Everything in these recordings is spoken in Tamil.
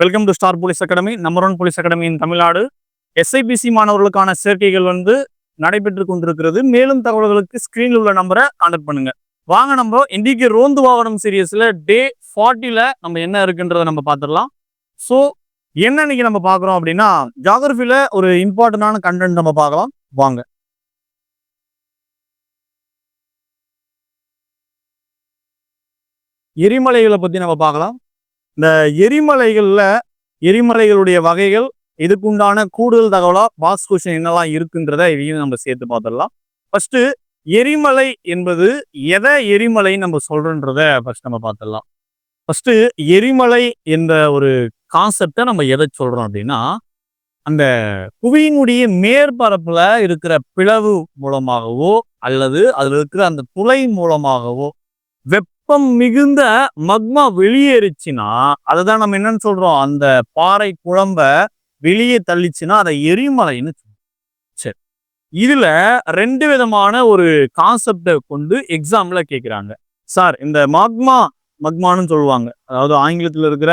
Welcome to Star Police Academy number one police அகாடமியின் Tamil Nadu. SI PC மாணவர்களுக்கான சேர்க்கைகள் வந்து நடைபெற்று கொண்டிருக்கிறது. மேலும் தகவல்களுக்கு ஸ்கிரீனில் உள்ள நம்பரை கான்டாக்ட் பண்ணுங்க. வாங்க நம்ம இன்றைக்கு ரோந்து வாகனம் சீரியஸில் டே ஃபார்ட்டியில் நம்ம என்ன இருக்குன்றதை நம்ம பார்த்துடலாம். ஸோ என்ன இன்னைக்கு நம்ம பார்க்குறோம் அப்படின்னா ஜாகிரபியில் ஒரு இம்பார்ட்டண்டான கண்டென்ட் நம்ம பார்க்கலாம். வாங்க. எரிமலைகளை பற்றி நம்ம பார்க்கலாம். இந்த எரிமலைகளில் எரிமலைகளுடைய வகைகள் இதுக்குண்டான கூடுதல் தகவலாக பாஸ் என்னெல்லாம் இருக்குன்றத இதையும் நம்ம சேர்த்து பார்த்துடலாம். ஃபஸ்ட்டு எரிமலை என்பது எதை எரிமலைன்னு நம்ம சொல்கிறன்றத ஃபஸ்ட் நம்ம பார்த்துடலாம். ஃபஸ்ட்டு எரிமலை என்ற ஒரு கான்செப்டை நம்ம எதை சொல்கிறோம் அப்படின்னா அந்த புவியினுடைய மேற்பரப்பில் இருக்கிற பிளவு மூலமாகவோ அல்லது அதில் இருக்கிற அந்த துளை மூலமாகவோ வெப்பம் மிகுந்த மக்மா வெளியேறிச்சுன்னா அதை தான் நம்ம என்னன்னு சொல்றோம் அந்த பாறை குழம்ப வெளியே தள்ளிச்சுன்னா அதை எரிமலைன்னு சரி. இதுல ரெண்டு விதமான ஒரு கான்செப்டை கொண்டு எக்ஸாம்ல கேட்குறாங்க சார் இந்த மக்மா மக்மான்னு சொல்லுவாங்க. அதாவது ஆங்கிலத்தில் இருக்கிற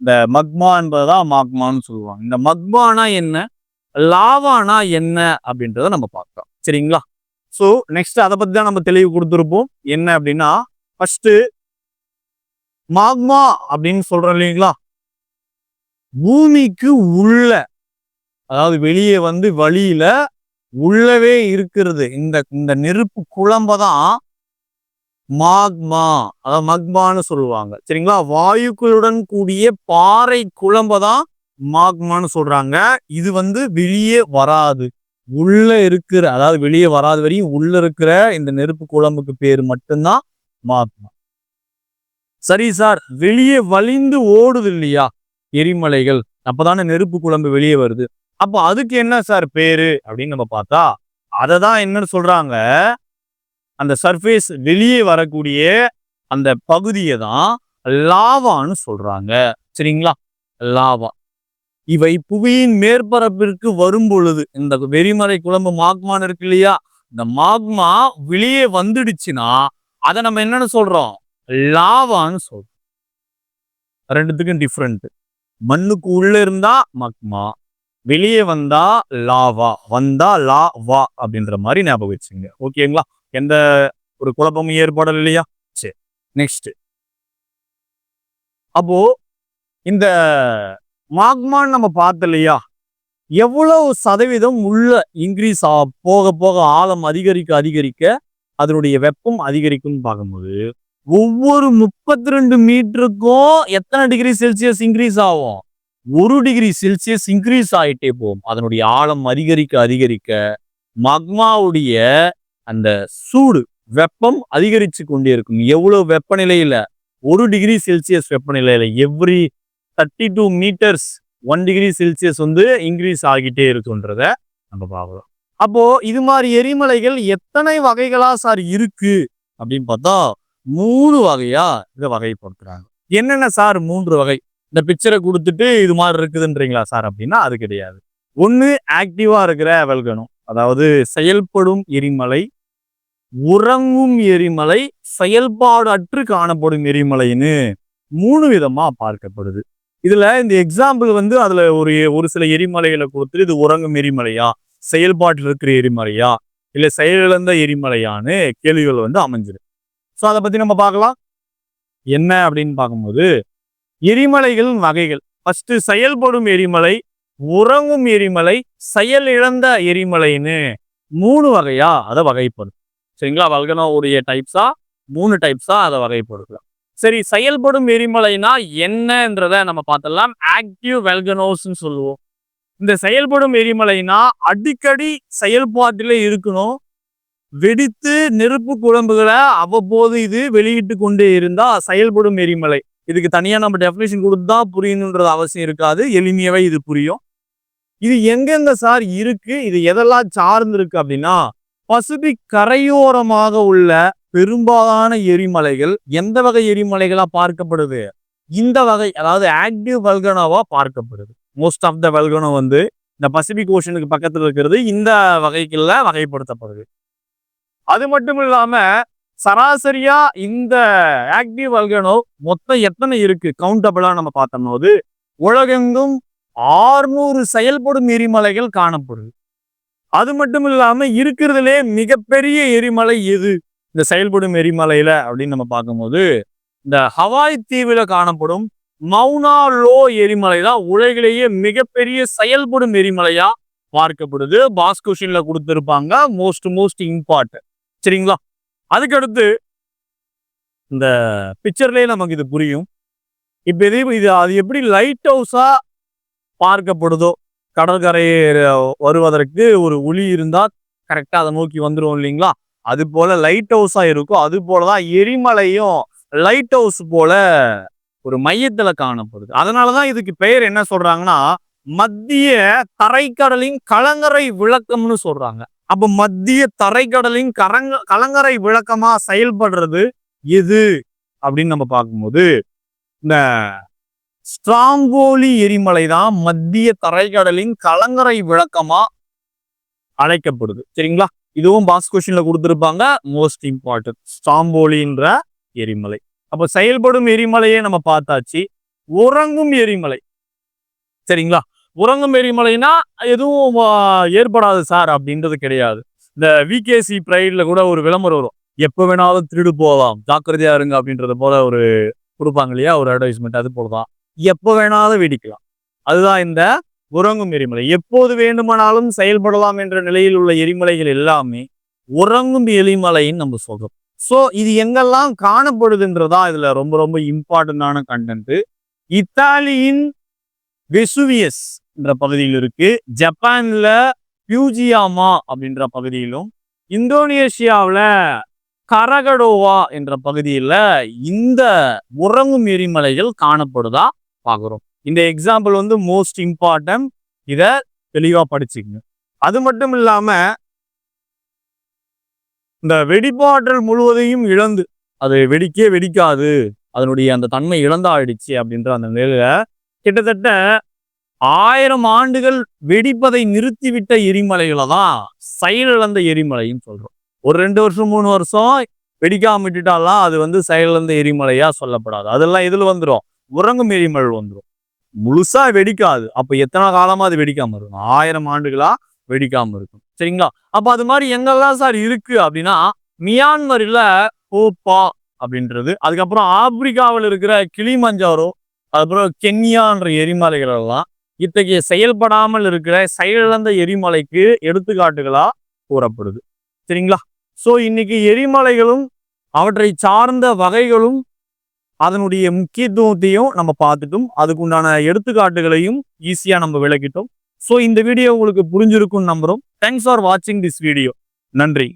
இந்த மக்மா என்பதுதான் மக்மான்னு சொல்லுவாங்க. இந்த மக்மானா என்ன லாவானா என்ன அப்படின்றத நம்ம பார்க்கலாம். சரிங்களா? ஸோ நெக்ஸ்ட் அதை பத்தி தான் நம்ம தெளிவு கொடுத்துருப்போம். என்ன அப்படின்னா ஃபர்ஸ்ட் மாக்மா அப்படின்னு சொல்றோம் இல்லைங்களா? பூமிக்கு உள்ள அதாவது வெளியே வந்து வழியில உள்ளவே இருக்கிறது. இந்த இந்த நெருப்பு குழம்ப தான் மாக்மா அதாவது மக்மான்னு சொல்லுவாங்க. சரிங்களா? வாயுக்களுடன் கூடிய பாறை குழம்ப தான் மாக்மான்னு சொல்றாங்க. இது வந்து வெளியே வராது. உள்ள இருக்கிற அதாவது வெளியே வராது வரையும் உள்ள இருக்கிற இந்த நெருப்பு குழம்புக்கு பேர் மட்டும்தான் மாக்மா சரி சார் வெளியே வலிந்து ஓடுது இல்லையா? எரிமலைகள். அப்பதானே நெருப்பு குழம்பு வெளியே வருது. அப்போ அதுக்கு என்ன சார் பேரு? அப்படின்னு நம்ம பார்த்தா அதை தான் என்னன்னு சொல்றாங்க. அந்த சர்ஃபேஸ் வெளியே வரக்கூடிய அந்த பகுதியை தான் லாவான்னு சொல்றாங்க. சரிங்களா? லாவா. இவை புவியின் மேற்பரப்பிற்கு வரும் பொழுது இந்த வெறிமறை குழம்பு மாக்மான்னு இருக்கு இல்லையா? இந்த மாக்மா வெளியே வந்துடுச்சுன்னா அதை நம்ம என்னன்னு சொல்றோம்? லாவான்னு சொல்றோம். ரெண்டுத்துக்கும் டிஃப்ரெண்ட் மண்ணுக்கு உள்ள இருந்தா மக்மா வெளியே வந்தா லாவா வந்தா லா வா அப்படின்ற மாதிரி ஞாபகம் வச்சுங்க ஓகேங்களா எந்த ஒரு குழப்பமும் ஏற்படல இல்லையா? சரி நெக்ஸ்ட் அப்போ இந்த மாக்மான்னு நம்ம பார்த்த இல்லையா? எவ்வளவு சதவீதம் உள்ள இன்க்ரீஸ் ஆ போக போக ஆழம் அதிகரிக்க அதிகரிக்க அதனுடைய வெப்பம் அதிகரிக்கும்னு பார்க்கும்போது ஒவ்வொரு முப்பத்தி ரெண்டு மீட்டருக்கும் எத்தனை டிகிரி செல்சியஸ் இன்க்ரீஸ் ஆகும்? ஒரு டிகிரி செல்சியஸ் இன்க்ரீஸ் ஆகிட்டே போகும். அதனுடைய ஆழம் அதிகரிக்க அதிகரிக்க மக்மாவுடைய அந்த சூடு வெப்பம் அதிகரிச்சு கொண்டே இருக்கும். எவ்வளவு வெப்பநிலையில? ஒரு degree Celsius வெப்பநிலையில. Every thirty two metres one degree Celsius வந்து இன்க்ரீஸ் ஆகிட்டே இருக்குன்றத நம்ம பார்க்கலாம் அப்போ இது மாதிரி எரிமலைகள் எத்தனை வகைகளா சார் இருக்கு? அப்படின்னு பார்த்தா மூணு வகையா இதை வகைப்படுத்துறாங்க. என்னென்ன சார் மூன்று வகை? இந்த பிக்சரை கொடுத்துட்டு இது மாதிரி இருக்குதுன்றீங்களா சார் அப்படின்னா அது கிடையாது. ஒன்று ஆக்டிவா இருக்கிற வெல்கணும். அதாவது செயல்படும் எரிமலை உறங்கும் எரிமலை செயல்பாடு அற்று காணப்படும் எரிமலைன்னு மூணு விதமா பார்க்கப்படுது. இதுல இந்த எக்ஸாம்பிள் வந்து அதுல ஒரு ஒரு சில எரிமலைகளை கொடுத்துட்டு இது உறங்கும் எரிமலையா? செயல்பாட்டில் இருக்கிற எரிமலையா? இல்லை செயலிழந்த எரிமலையான்னு கேள்விகள் வந்து அமைஞ்சிருக்கு ஸோ அதை பத்தி நம்ம பார்க்கலாம். என்ன அப்படின்னு பார்க்கும்போது எரிமலைகளின் வகைகள். ஃபஸ்ட்டு செயல்படும் எரிமலை உறங்கும் எரிமலை செயல் இழந்த எரிமலைன்னு மூணு வகையா அதை வகைப்படும் சரிங்களா? வல்கனோடைய டைப்ஸா மூணு டைப்ஸா அதை வகைப்படுத்தலாம் சரி செயல்படும் எரிமலைனா என்னன்றத நம்ம பார்த்தலாம் ஆக்டிவ் வெல்கனோஸ்ன்னு சொல்லுவோம். இந்த செயல்படும் எரிமலைனா அடிக்கடி செயல்பாட்டிலே இருக்கணும். வெடித்து நெருப்பு குழம்புகளை அவ்வப்போது இது வெளியிட்டு கொண்டே இருந்தா செயல்படும் எரிமலை. இதுக்கு தனியா நம்ம டெஃபினேஷன் கொடுத்தா புரியணுன்றது அவசியம் இருக்காது. எளிமையாவே இது புரியும். இது எங்கெங்க சார் இருக்கு? இது எதெல்லாம் சார்ந்து இருக்கு அப்படின்னா பசிபிக் கரையோரமாக உள்ள பெரும்பாலான எரிமலைகள் எந்த வகை எரிமலைகளா பார்க்கப்படுது? இந்த வகை அதாவது ஆக்டிவ் வல்கனாவாக பார்க்கப்படுது. மோஸ்ட் ஆஃப் த வல்கனோ வந்து இந்த பசிபிக் ஓஷனுக்கு பக்கத்தில் இருக்கிறது இந்த வகைக்குள்ள வகைப்படுத்தப்படுது. அது மட்டும் இல்லாமல் சராசரியாக இந்த ஆக்டிவ் வல்கனோ மொத்தம் எத்தனை இருக்குது கவுண்டபிளாக நம்ம பார்த்தோம்னோது உலகெங்கும் ஆறுநூறு செயல்படும் எரிமலைகள் காணப்படுது. அது மட்டும் இல்லாமல் இருக்கிறதுலே மிகப்பெரிய எரிமலை எது? இந்த செயல்படும் எரிமலையில் அப்படின்னு நம்ம பார்க்கும்போது இந்த ஹவாய் தீவில் காணப்படும் மௌனா லோ எரிமலை தான் உலகிலேயே மிகப்பெரிய செயல்படும் எரிமலையா பார்க்கப்படுது. பாஸ் கொஷின்ல மோஸ்ட் மோஸ்ட் இம்பார்ட்டன்ட் சரிங்களா? அதுக்கடுத்து இந்த பிக்சர்லயே நமக்கு இது புரியும். இப்ப இது இது அது எப்படி லைட் ஹவுஸா பார்க்கப்படுதோ கடற்கரை வருவதற்கு ஒரு ஒளி இருந்தா கரெக்டா அதை நோக்கி வந்துடும் இல்லைங்களா? அது போல லைட் ஹவுஸா இருக்கும். அது போலதான் எரிமலையும் லைட் ஹவுஸ் போல ஒரு மையத்துல காணப்படுது. அதனாலதான் இதுக்கு பெயர் என்ன சொல்றாங்கன்னா மத்திய தரைக்கடலின் கலங்கரை விளக்கம்னு சொல்றாங்க. அப்ப மத்திய தரைக்கடலின் கரங்க கலங்கரை விளக்கமா செயல்படுறது எது? அப்படின்னு நம்ம பார்க்கும்போது இந்த ஸ்ட்ராங்கோலி எரிமலை தான் மத்திய தரைக்கடலின் கலங்கரை விளக்கமா அழைக்கப்படுது. சரிங்களா? இதுவும் பாஸ் கொஸ்டின்ல கொடுத்துருப்பாங்க. Most important. ஸ்ட்ராங்கோலின்ற எரிமலை. அப்ப செயல்படும் எரிமலையே நம்ம பார்த்தாச்சு. உறங்கும் எரிமலை. சரிங்களா? உறங்கும் எரிமலைனா எதுவும் ஏற்படாது சார் அப்படின்றது கிடையாது. இந்த விகேசி பிரைட்ல கூட ஒரு விளம்பரம் வரும். எப்ப வேணாலும் திருடு போகலாம். ஜாக்கிரதையா இருங்க அப்படின்றது போல ஒரு கொடுப்பாங்க இல்லையா? ஒரு அட்வர்டைஸ்மெண்ட் அது போலதான் எப்ப வேணாலும் வெடிக்கலாம். அதுதான் இந்த உறங்கும் எரிமலை. எப்போது வேண்டுமானாலும் செயல்படலாம் என்ற நிலையில் உள்ள எரிமலைகள் எல்லாமே உறங்கும் எரிமலைன்னு நம்ம சொல்றோம். ஸோ இது எங்கெல்லாம் காணப்படுதுன்றதா இதுல ரொம்ப ரொம்ப இம்பார்ட்டண்டான கண்டென்ட் இத்தாலியின் வெசுவியஸ் என்ற பகுதியில் இருக்கு. ஜப்பான்ல பியூஜியாமா அப்படின்ற பகுதியிலும் இந்தோனேஷியாவில் கரகடோவா என்ற பகுதியில் இந்த உறங்கும் எரிமலைகள் காணப்படுதா பார்க்குறோம். இந்த எக்ஸாம்பிள் வந்து மோஸ்ட் இம்பார்ட்டன்ட் இதை தெளிவாக படிச்சுக்கங்க. அது மட்டும் இல்லாமல் இந்த வெடிப்பாற்றல் முழுவதையும் இழந்து அது வெடிக்கே வெடிக்காது அதனுடைய அந்த தன்மை இழந்தாயிடுச்சு அப்படின்ற அந்த நிலையில கிட்டத்தட்ட ஆயிரம் ஆண்டுகள் வெடிப்பதை நிறுத்திவிட்ட எரிமலைகளை தான் செயலிழந்த எரிமலைன்னு சொல்றோம். ஒரு ரெண்டு வருஷம் மூணு வருஷம் வெடிக்காம விட்டுட்டாலாம் அது வந்து செயலிழந்த எரிமலையா சொல்லப்படாது. அதெல்லாம் இதுல வந்துடும் உறங்கும் எரிமலை வந்துடும் முழுசா வெடிக்காது. அப்ப எத்தனை காலமா அது வெடிக்காம இருக்கும்? ஆயிரம் ஆண்டுகளா வெடிக்காம இருக்கும். சரிங்களா? அப்ப அது மாதிரி எங்கெல்லாம் சார் இருக்கு அப்படின்னா மியான்மரில் கோப்பா அப்படின்றது அதுக்கப்புறம் ஆப்பிரிக்காவில் இருக்கிற கிளிமஞ்சாரோ அதுக்கப்புறம் கென்யான்ற எரிமலைகள் எல்லாம் இத்தகைய செயல்படாமல் இருக்கிற செயலிழந்த எரிமலைக்கு எடுத்துக்காட்டுகளா கூறப்படுது. சரிங்களா? ஸோ இன்னைக்கு எரிமலைகளும் அவற்றை சார்ந்த வகைகளும் அதனுடைய முக்கியத்துவத்தையும் நம்ம பார்த்துட்டோம். அதுக்குண்டான எடுத்துக்காட்டுகளையும் ஈஸியாக நம்ம விளக்கிட்டோம். ஸோ இந்த வீடியோ உங்களுக்கு புரிஞ்சிருக்கும்னு நம்புகிறோம் தேங்க்ஸ் ஃபார் வாட்சிங் திஸ் வீடியோ நன்றி.